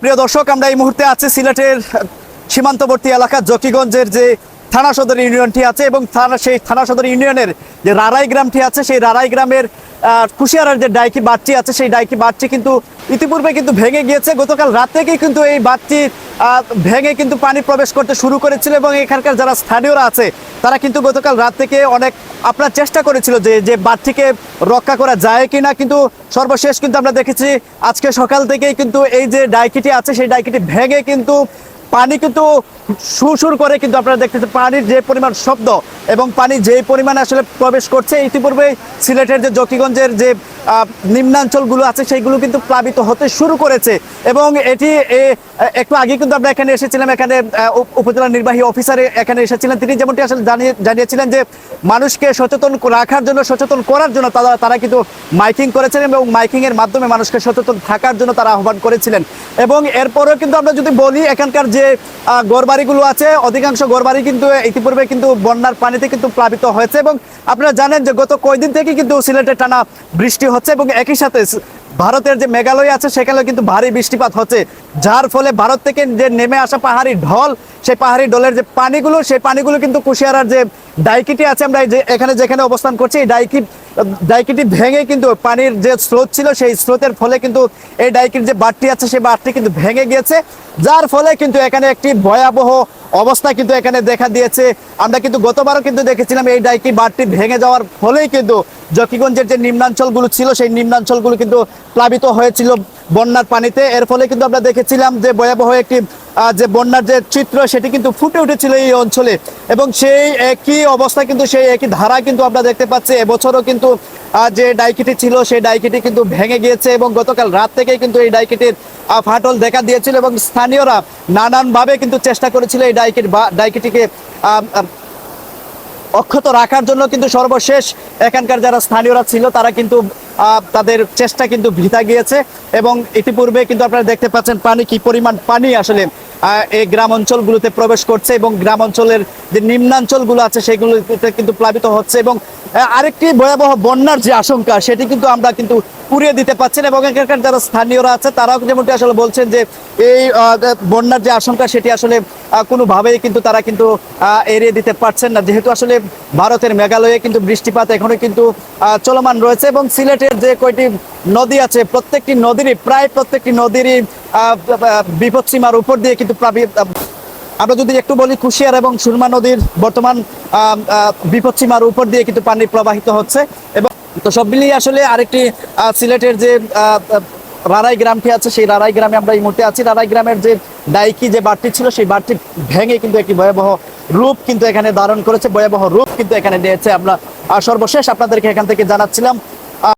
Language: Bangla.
প্রিয় দর্শক আমরা এই মুহূর্তে আছি সিলেটের সীমান্তবর্তী এলাকা জকিগঞ্জের যে থানা সদর ইউনিয়নটি আছে এবং থানা, সেই থানা সদর ইউনিয়নের যে রারাই গ্রামটি আছে, সেই রারাই গ্রামের কুশিয়ারার যে ডাইকি বাঁধটি আছে, সেই ডাইকি বাঁধটি কিন্তু ইতিপূর্বে কিন্তু ভেঙে গিয়েছে। গতকাল রাত থেকেই কিন্তু এই বাঁধটি ভেঙে কিন্তু পানি প্রবেশ করতে শুরু করেছিল এবং এখানকার যারা স্থানীয়রা আছে, তারা কিন্তু গতকাল রাত থেকে অনেক আপনার চেষ্টা করেছিল যে যে বাঁধটিকে রক্ষা করা যায় কিনা। কিন্তু সর্বশেষ কিন্তু আমরা দেখেছি, আজকে সকাল থেকেই কিন্তু এই যে ডাইকিটি আছে, সেই ডাইকিটি ভেঙে কিন্তু পানি কিন্তু সুরসুর করে কিন্তু আপনারা দেখতেছেন, পানির যে পরিমাণ শব্দ এবং পানি যেই পরিমাণে আসলে প্রবেশ করছে ইতিপূর্বে সিলেটের যে জকিগঞ্জের যে নিম্নাঞ্চলগুলো আছে, সেইগুলো কিন্তু প্লাবিত হতে শুরু করেছে। এবং এটি একটু আগে কিন্তু আমরা এখানে এসেছিলাম, এখানে উপজেলা নির্বাহী অফিসারে এখানে এসেছিলেন। তিনি যেমনটি আসলে জানিয়ে, জানিয়েছিলেন যে, মানুষকে সচেতন রাখার জন্য, সচেতন করার জন্য তারা তারা কিন্তু মাইকিং করেছেন এবং মাইকিং এর মাধ্যমে মানুষকে সচেতন থাকার জন্য তারা আহ্বান করেছিলেন। এবং এরপরেও কিন্তু আমরা যদি বলি, এখানকার যে আহ, ঘরবাড়িগুলো আছে অধিকাংশ ঘরবাড়ি কিন্তু ইতিপূর্বে কিন্তু বন্যার পানিতে কিন্তু প্লাবিত হয়েছে এবং আপনারা জানেন যে গত কয়েকদিন থেকে কিন্তু সিলেটে টানা বৃষ্টি হচ্ছে এবং একই সাথে ভারতের যে মেঘালয় আছে সেখানেও কিন্তু ভারী বৃষ্টিপাত হচ্ছে। যার ফলে ভারত থেকে যে নেমে আসা পাহাড়ি ঢল সেই পাহাড়ি ঢলের যে পানিগুলো সেই পানিগুলো কিন্তু কুশিয়ারার যে ডাইকিটি আছে আমরা যে এখানে যেখানে অবস্থান করছি এই ডাইকি ডাইকিটি ভেঙে কিন্তু পানির যে স্রোত ছিল, সেই স্রোতের ফলে কিন্তু এই ডাইকির যে বাঁধটি আছে, সেই বাঁধটি কিন্তু ভেঙে গিয়েছে। যার ফলে কিন্তু এখানে একটি ভয়াবহ অবস্থা কিন্তু এখানে দেখা দিয়েছে। আমরা কিন্তু গতবারও কিন্তু দেখেছিলাম এই ডাইকি বাঁধটি ভেঙে যাওয়ার ফলেই কিন্তু জকিগঞ্জের যে নিম্নাঞ্চলগুলো ছিল, সেই নিম্নাঞ্চলগুলো কিন্তু প্লাবিত হয়েছিল বন্যার পানিতে। এর ফলে কিন্তু আমরা দেখেছিলাম যে ভয়াবহ একটি যে বন্যার যে চিত্র, সেটি কিন্তু ফুটে উঠেছিল এই অঞ্চলে। এবং সেই একই অবস্থা কিন্তু, সেই একই ধারা কিন্তু আমরা দেখতে পাচ্ছি। এবছরও কিন্তু যে ডাইকিটি ছিল, সেই ডাইকিটি কিন্তু ভেঙে গিয়েছে এবং গতকাল রাত থেকেই কিন্তু এই ডাইকিটির ফাটল দেখা দিয়েছিল এবং স্থানীয়রা নানানভাবে কিন্তু চেষ্টা করেছিল এই ডাইকিট বা, ডাইকিটিকে অক্ষত রাখার জন্য কিন্তু সর্বশেষ এখানকার যারা স্থানীয়রা ছিল, তারা কিন্তু তাদের চেষ্টা কিন্তু ভিতা গিয়েছে এবং ইতিপূর্বে কিন্তু আপনারা দেখতে পাচ্ছেন পানি, কি পরিমাণ পানি আসলে এই গ্রাম অঞ্চলগুলোতে প্রবেশ করছে এবং গ্রাম অঞ্চলের যে নিম্নাঞ্চলগুলো আছে সেগুলোতে কিন্তু প্লাবিত হচ্ছে এবং আরেকটি ভয়াবহ বন্যার যে আশঙ্কা সেটি কিন্তু আমরা কিন্তু পুড়িয়ে দিতে পারছেন এবং এখানকার যারা স্থানীয়রা আছে তারাও যেমনটি আসলে বলছেন যে এই বন্যার যে আশঙ্কা সেটি আসলে কোনোভাবেই কিন্তু তারা কিন্তু এড়িয়ে দিতে পারছেন না। যেহেতু আসলে ভারতের মেঘালয়ে কিন্তু বৃষ্টিপাত এখনও কিন্তু চলমান রয়েছে এবং সিলেটের যে কয়টি নদী আছে প্রত্যেকটি নদীরই প্রায় প্রত্যেকটি নদীরই আহ, বিপদসীমার উপর দিয়ে কিন্তু আমরা যদি একটু বলি কুশিয়ার এবং সুরমা নদীর বর্তমান বিপদসীমার উপর দিয়ে কিন্তু পানি প্রবাহিত হচ্ছে এবং তো সব মিলিয়ে আসলে আরেকটি সিলেটের যে রারাই গ্রামটি আছে, সেই রারাই গ্রামে আমরা এই মুহূর্তে আছি। রারাই গ্রামের যে ডাইকি যে বাড়তি ছিল, সেই বাড়তি ভেঙে কিন্তু একটি ভয়াবহ রূপ কিন্তু এখানে ধারণ করেছে, ভয়াবহ রূপ কিন্তু এখানে নিয়েছে। আমরা সর্বশেষ আপনাদেরকে এখান থেকে জানাচ্ছিলাম